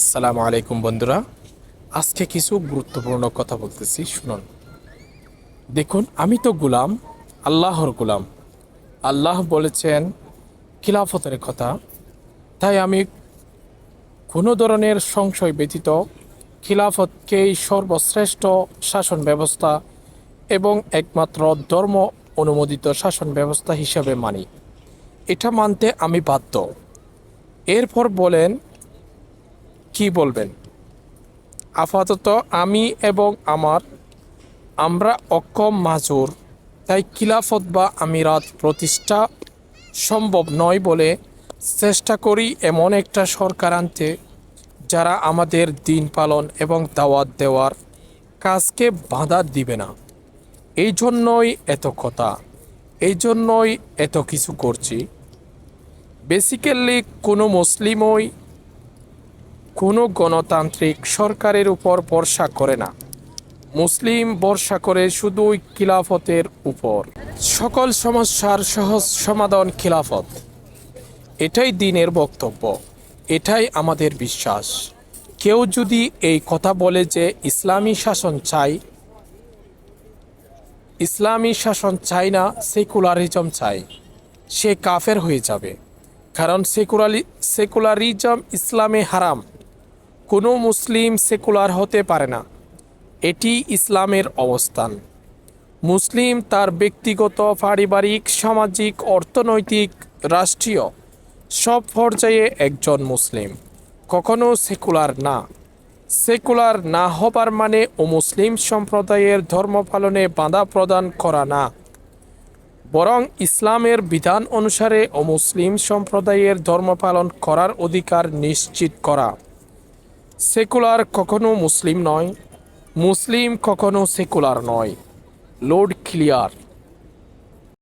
আসসালামু আলাইকুম বন্ধুরা। আজকে কিছু গুরুত্বপূর্ণ কথা বলতেছি, শুনুন। দেখুন, আমি তো গুলাম, আল্লাহর গুলাম। আল্লাহ বলেছেন, খিলাফতের কথা। তাই আমি কোনো ধরনের সংশয় ব্যতীত খিলাফতকেই সর্বশ্রেষ্ঠ শাসন ব্যবস্থা এবং একমাত্র ধর্ম অনুমোদিত শাসন ব্যবস্থা হিসাবে মানি। এটা মানতে আমি বাধ্য। এরপর বলেন কি বলবেন? আপাতত আমি এবং আমার, আমরা অক্ষম মাজুর, তাই খিলাফত বা আমিরাত প্রতিষ্ঠা সম্ভব নয় বলে চেষ্টা করি এমন একটা সরকার আনতে, যারা আমাদের দিন পালন এবং দাওয়াত দেওয়ার কাজকে বাধা দিবে না। এই জন্যই এত কথা, এই জন্যই এত কিছু করছি। বেসিক্যালি কোনো মুসলিমই কোনো গণতান্ত্রিক সরকারের উপর ভরসা করে না। মুসলিম ভরসা করে শুধুই খিলাফতের উপর। সকল সমস্যার সহজ সমাধান খিলাফত। এটাই দিনের বক্তব্য। এটাই আমাদের বিশ্বাস। কেউ যদি এই কথা বলে যে ইসলামী শাসন চাই, ইসলামী শাসন চাই না, সেকুলারিজম চাই, সে কাফের হয়ে যাবে। কারণ সেকুলারি সেকুলারিজম ইসলামে হারাম। কোনো মুসলিম সেকুলার হতে পারে না। এটি ইসলামের অবস্থান। মুসলিম তার ব্যক্তিগত, পারিবারিক, সামাজিক, অর্থনৈতিক, রাষ্ট্রীয় সব পর্যায়ে একজন মুসলিম। কখনো সেকুলার না। সেকুলার না হবার মানে ও মুসলিম সম্প্রদায়ের ধর্ম পালনে বাধা প্রদান করা না। বরং ইসলামের বিধান অনুসারে ও মুসলিম সম্প্রদায়ের ধর্ম পালন করার অধিকার নিশ্চিত করা। সেকুলার কখনো মুসলিম নয় মুসলিম কখনো সেকুলার নয়। Load clear.